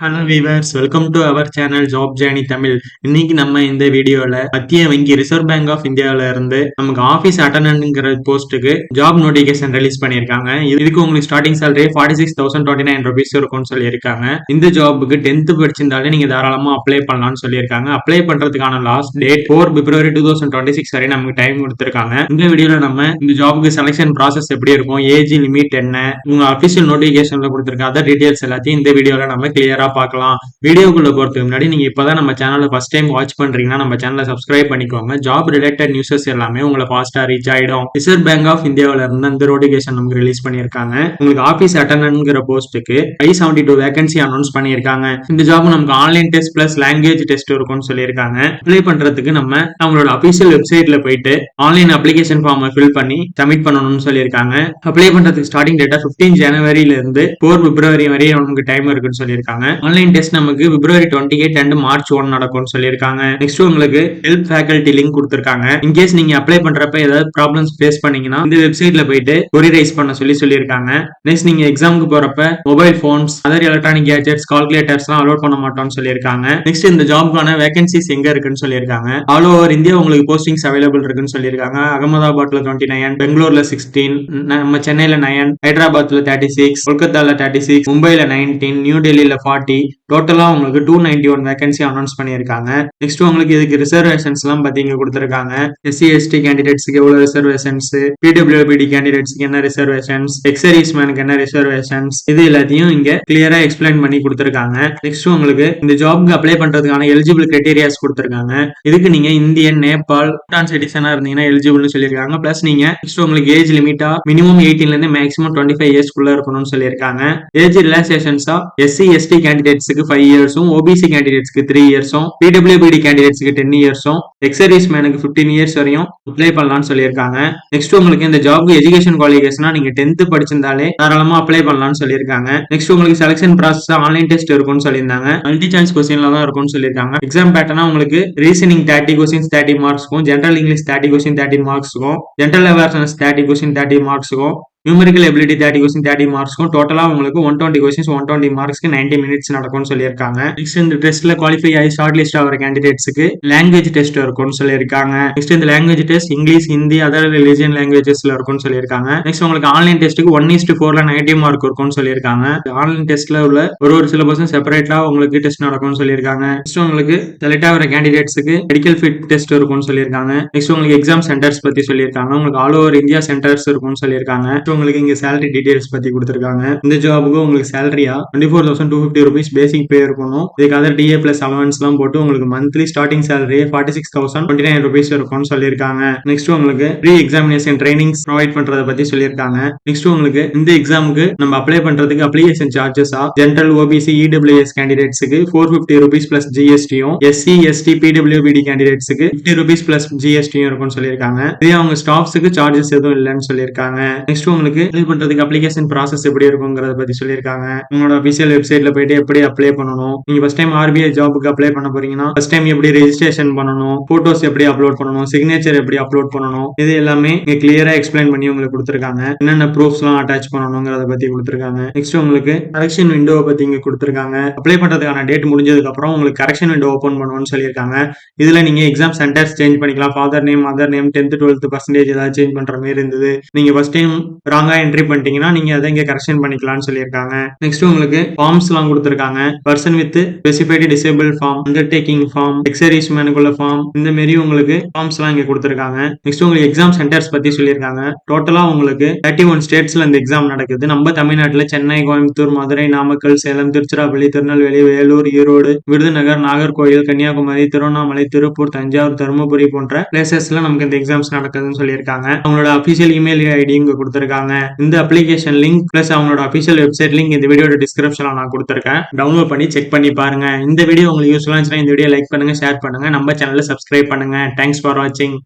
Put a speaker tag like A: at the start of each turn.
A: Hello viewers welcome to our channel job journey Tamil இன்னைக்கு நம்ம இந்த வீடியோல மத்திய வங்கி ரிசர்வ் பேங்க் ஆஃப் இந்தியாவில இருந்து நமக்கு ஆஃபீஸ் அட்டண்டன்ட்ங்கிற போஸ்ட்டுக்கு ஜாப் நோட்டிபிகேஷன் ரிலீஸ் பண்ணியிருக்காங்க. இதுக்கு உங்களுக்கு starting salary forty six thousand twenty nine rupees இருக்கும்னு சொல்லியிருக்காங்க. இந்த ஜாபுக்கு டென்த் படிச்சிருந்தாலே நீங்க தாராளமா அப்ளை பண்ணலாம்னு சொல்லியிருக்காங்க. அப்ளை பண்றதுக்கான last date four February two thousand twenty six வரை நமக்கு டைம் கொடுத்துருக்காங்க. இந்த வீடியோல நம்ம இந்த ஜாபுக்கு செலெக்ஷன் ப்ராசஸ் எப்படி இருக்கும் ஏஜ் லிமிட் என்ன உங்க அபிஷியல் நோட்டிபிகேஷன்ல கொடுத்துருக்காத அதர் டீடைல்ஸ் எல்லாத்தையும் இந்த வீடியோல நம்ம கிளியரா பார்க்கலாம். வீடியோக்குள்ள பொறுத்துக்கு முன்னாடி நீங்க இப்பதான் நம்ம சேனலை ஃபர்ஸ்ட் டைம் வாட்ச் பண்றீங்கன்னா நம்ம சேனலை சப்ஸ்கிரைப் பண்ணிக்கோங்க. ஜாப் ரிலேட்டட் நியூஸஸ் எல்லாமே உங்களை ஃபாஸ்டா ரீச் ஆயிடும். ரிசர்வ் பேங்க் ஆஃப் இந்தியாவில இருந்து அந்த நோட்டிபிகேஷன் நமக்கு ரிலீஸ் பண்ணியிருக்காங்க. உங்களுக்கு ஆஃபீஸ் அட்டன்ட்ங்கிற போஸ்ட்டுக்கு ஐ செவன்டி டூ வேகன்சி அனௌன்ஸ் பண்ணியிருக்காங்க. இந்த ஜாப் நமக்கு online test plus language test இருக்கும்னு சொல்லியிருக்காங்க. அப்ளை பண்றதுக்கு நம்ம அவங்களோட அபிஷியல் வெப்சைட்ல போயிட்டு ஆன்லைன் அப்ளிகேஷன் ஃபார்ம் ஃபில் பண்ணி சப்மிட் பண்ணணும்னு சொல்லியிருக்காங்க. அப்ளை பண்றதுக்கு ஸ்டார்டிங் டேட்டா பிப்டீன் ஜனவரியில இருந்து ஃபோர் பிப்ரவரி வரை நமக்கு டைம் இருக்குன்னு சொல்லியிருக்காங்க. ஆன்லைன் டெஸ்ட் நமக்கு February twenty eight and March one நடக்கும்னு சொல்லியிருக்காங்க. நெக்ஸ்ட் உங்களுக்கு ஹெல்ப் ஃபேக்கல்டி லிங்க் கொடுத்துருக்காங்க. இன்கேஸ் நீங்க அப்ளை பண்றப்ப ஏதாவது ப்ராப்ளம்ஸ் ஃபேஸ் பண்ணீங்கன்னா இந்த வெப்சைட்ல போயிட்டு கொரிரைஸ் பண்ண சொல்லி சொல்லியிருக்காங்க. நெக்ஸ்ட் நீங்க எக்ஸாமுக்கு போறப்ப mobile phones other electronic gadgets calculators எல்லாம் அலோட் பண்ண மாட்டோம்னு சொல்லியிருக்காங்க. நெக்ஸ்ட் இந்த ஜாப்க்கான வேகன்சிஸ் எங்க இருக்குன்னு சொல்லியிருக்காங்க. ஆல் ஓவர் இந்தியா உங்களுக்கு போஸ்டிங்ஸ் அவைலபிள் இருக்குன்னு சொல்லியிருக்காங்க. அகமதாபாத்ல டுவெண்ட்டி நைன் பெங்களூர்ல சிக்ஸ்டீன் நம்ம சென்னையில நயன் ஹைதராபாத்ல தேர்ட்டி சிக்ஸ் கொல்கத்தால தேர்ட்டி சிக்ஸ் மும்பைல நைன்டீன் நியூ டெல்லியில ஃபார்ட்டி டோட்டலா உங்களுக்கு two ninety one vacancy announce பண்ணியிருக்காங்க. நெக்ஸ்ட் உங்களுக்கு இதுக்கு ரிசர்வேஷன்ஸ் எல்லாம் பத்தி இங்க கொடுத்துருக்காங்க. எஸ்சி எஸ்டி கேண்டிடேட்ஸ்க்கு எவ்வளவு ரிசர்வேஷன்ஸ் பிடபிள்யூபிடி கேண்டிடேட்ஸ்க்கு என்ன ரிசர்வேஷன்ஸ் எக்ஸரிஸ் மேனுக்கு என்ன ரிசர்வேஷன்ஸ் இது எல்லாத்தையும் இங்க கிளியரா எக்ஸ்பிளைன் பண்ணி கொடுத்துருக்காங்க. நெக்ஸ்ட் உங்களுக்கு இந்த ஜாப்க்கு அப்ளை பண்றதுக்கான எலிஜிபிள் கிரைட்டீரியாஸ் கொடுத்துருக்காங்க. இதுக்கு நீங்க இந்தியன் நேபாள் பூட்டான் சிட்டிசனா இருந்தீங்கன்னா எலிஜிபிள்னு சொல்லியிருக்காங்க. பிளஸ் நீங்க நெக்ஸ்ட் உங்களுக்கு ஏஜ் லிமிட்டா மினிமம் எயிட்டீன்ல இருந்து மேக்ஸிமம் டுவெண்ட்டி ஃபைவ் இயர்ஸ்க்குள்ள இருக்கணும்னு சொல்லியிருக்காங்க. ஏஜ் ரிலாக்ஸேஷன்ஸா எஸ்சி எஸ்டி கேண்டிடேட்ஸ்க்கு ஃபைவ் இயர்ஸும் ஓபிசி கேண்டிடேட்ஸ்க்கு த்ரீ இயர்ஸும் பிடபிள்யூபிடி கேண்டிடேட்ஸ்க்கு டென் இயர்ஸும் எக்ஸர்வீஸ் மேனுக்கு ஃபிஃப்டீன் இயர்ஸ் வரையும் அப்ளை பண்ணலாம்னு சொல்லியிருக்காங்க. நெக்ஸ்ட் உங்களுக்கு இந்த ஜாப்க்கு எஜுகேஷன் குவாலிஃபிகேஷனா நீங்க டென்த் படிச்சிருந்தாலே தாராளமா அப்ளை பண்ணலாம்னு சொல்லியிருக்காங்க. நெக்ஸ்ட் உங்களுக்கு செலக்ஷன் ப்ராசஸ் ஆன்லைன் டெஸ்ட் இருக்கும்னு சொல்லியிருந்தாங்க. மல்டி சான்ஸ் கொஸ்டின்ல தான் இருக்கும்னு சொல்லியிருக்காங்க. எக்ஸாம் பேட்டர்னா உங்களுக்கு reasoning thirty questions thirty மார்க்ஸ்க்கும் general English thirty question thirty மார்க்ஸ்க்கும் general awareness thirty question thirty மார்க்ஸ்க்கும் numerical ability thirty question thirty மார்க்ஸ்க்கும் டோட்டலா உங்களுக்கு one twenty questions one twenty மார்க்ஸ்க்கு ninety minutes நடக்கும்னு சொல்லியிருக்காங்க. நெக்ஸ்ட் இந்த டெஸ்ட்ல குவாலிஃபை ஆகி ஷார்ட் லிஸ்ட் ஆகிற கேண்டிடேட்ஸ்க்கு லாங்குவேஜ் டெஸ்ட் இருக்கும்னு சொல்லியிருக்காங்க. நெக்ஸ்ட் இந்த language test English Hindi other religion லாங்குவேஜஸ்ல இருக்கும்னு சொல்லியிருக்காங்க. நெக்ஸ்ட் உங்களுக்கு ஆன்லைன் டெஸ்ட்டுக்கு ஒன் இஸ்ட் ஃபோர்ல நெகட்டிவ் மார்க் இருக்கும்னு சொல்லியிருக்காங்க. ஆன்லைன் டெஸ்ட்ல உள்ள ஒரு ஒரு சிலபஸும் செப்பரேட்டா உங்களுக்கு டெஸ்ட் நடக்கும்னு சொல்லியிருக்காங்க. நெக்ஸ்ட் உங்களுக்கு செலக்ட் ஆகிற கேண்டிடேட்ஸ்க்கு மெடிக்கல் ஃபிட் டெஸ்ட் இருக்கும்னு சொல்லியிருக்காங்க. நெக்ஸ்ட் உங்களுக்கு எக்ஸாம் சென்டர்ஸ் பத்தி சொல்லியிருக்காங்க. உங்களுக்கு ஆல் ஓவர் இந்தியா சென்டர்ஸ் இருக்கும்னு சொல்லியிருக்காங்க. உங்களுக்கு இங்க சேலரி டீடைல்ஸ் பத்தி கொடுத்துருக்காங்க. இந்த ஜாபுக்கு உங்களுக்கு சேலரியா twenty four thousand two fifty rupees basic pay இருக்கணும். இதுக்கு அதர் டிஏ பிளஸ் அலவன்ஸ் எல்லாம் போட்டு உங்களுக்கு monthly starting salary forty six thousand twenty nine rupees இருக்கும்னு சொல்லியிருக்காங்க. நெக்ஸ்ட் உங்களுக்கு ப்ரீ எக்ஸாமினேஷன் ட்ரைனிங்ஸ் ப்ரொவைட் பண்றதை பத்தி சொல்லியிருக்காங்க. நெக்ஸ்ட் உங்களுக்கு இந்த எக்ஸாமுக்கு நம்ம அப்ளை பண்றதுக்கு அப்ளிகேஷன் சார்ஜஸா ஜென்ரல் ஓபிசி இடபிள்யூஎஸ் கேண்டிடேட்ஸுக்கு ஃபோர் ஃபிஃப்டி ருபீஸ் பிளஸ் ஜிஎஸ்டியும் எஸ்சி எஸ்டி பிடபிள்யூபிடி கேண்டிடேட்ஸுக்கு ஃபிஃப்டி ருபீஸ் பிளஸ் ஜிஎஸ்டியும் இருக்கும்னு சொல்லியிருக்காங்க. இதே அவங்க ஸ்டாஃப்ஸுக்கு சார்ஜஸ் எதுவும் இல்லைன்னு சொல்லியிருக்காங்க. நெக்ஸ்ட் உங்களுக்கு ஃபில் பண்றதுக்கு அப்ளிகேஷன் ப்ராசஸ் எப்படி இருக்குங்கிறத பத்தி சொல்லியிருக்காங்க. உங்களோட அபிஷியல் வெப்சைட்ல போயிட்டு எப்படி அப்ளை பண்ணணும். நீங்க ஃபர்ஸ்ட் டைம் ஆர்பிஐ ஜாபுக்கு அப்ளை பண்ண போறீங்கன்னா ஃபர்ஸ்ட் டைம் எப்படி ரெஜிஸ்ட்ரேஷன் பண்ணணும் போட்டோஸ் எப்படி அப்லோட் பண்ணணும் சிக்னேச்சர் எப்படி அப்லோட் பண்ணணும் இது எல்லாமே இங்க கிளியரா எக்ஸ்பிளைன் பண்ணி உங்களுக்கு கொடுத்துருக்காங்க. என்னென்ன ப்ரூஃப்ஸ் எல்லாம் அட்டாச் பண்ணணுங்கிறத பத்தி கொடுத்துருக்காங்க. நெக்ஸ்ட் உங்களுக்கு கரெக்ஷன் விண்டோவை பத்தி இங்க கொடுத்துருக்காங்க. அப்ளை பண்றதுக்கான டேட் முடிஞ்சதுக்கு அப்புறம் உங்களுக்கு கரெக்ஷன் விண்டோ ஓப்பன் பண்ணணும்னு சொல்லியிருக்காங்க. இதுல நீங்க எக்ஸாம் சென்டர்ஸ் சேஞ்ச் பண்ணிக்கலாம். Father name mother name tenth twelfth percentage ஏதாவது சேஞ்ச் பண்ற மாதிரி இருந்தது. நீங்க ஃபர்ஸ்ட் டைம் ராங்கா என்ட்ரி பண்ணிட்டீங்கன்னா நீங்க அதை இங்க கரெக்ஷன் பண்ணிக்கலாம்னு சொல்லியிருக்காங்க. நெக்ஸ்ட் உங்களுக்கு ஃபார்ம்ஸ் எல்லாம் கொடுத்துருக்காங்க. Person with specified disable form undertaking form எக்ஸரிஸ் மேனுக்குள்ள ஃபார்ம் இந்த மாரி உங்களுக்கு ஃபார்ம்ஸ் எல்லாம் இங்க கொடுத்துருக்காங்க. நெக்ஸ்ட் உங்களுக்கு எக்ஸாம் சென்டர்ஸ் பத்தி சொல்லியிருக்காங்க. டோட்டலா உங்களுக்கு தேர்ட்டி ஒன் ஸ்டேட்ஸ்ல இந்த எக்ஸாம் நடக்குது. நம்ம தமிழ்நாட்டுல சென்னை கோயம்புத்தூர் மதுரை நாமக்கல் சேலம் திருச்சிராப்பள்ளி திருநெல்வேலி வேலூர் ஈரோடு விருதுநகர் நாகர்கோயில் கன்னியாகுமரி திருவண்ணாமலை திருப்பூர் தஞ்சாவூர் தருமபுரி போன்ற பிளேசஸ்ல நமக்கு இந்த எக்ஸாம்ஸ் நடக்குதுன்னு சொல்லியிருக்காங்க. அவங்களோட அபிஷியல் இமெயில் ஐடி இங்க கொடுத்துருக்காங்க. இந்த அப்ளிகேஷன் லிங்க் பிளஸ் அவங்களோட அபிஷியல் வெப்சைட் லிங்க் இந்த வீடியோட டிஸ்கிரிப்ஷன்ல நான் கொடுத்துருக்கேன். டவுன்லோட் பண்ணி செக் பண்ணி பாருங்க. இந்த வீடியோ உங்களுக்கு யூஸ்ஃபுல்லா இருந்துச்சுன்னா இந்த வீடியோ லைக் பண்ணுங்க ஷேர் பண்ணுங்க. நம்ம சேனலை சப்ஸ்கிரைப் பண்ணுங்க. தேங்க்ஸ் ஃபார் வாட்சிங்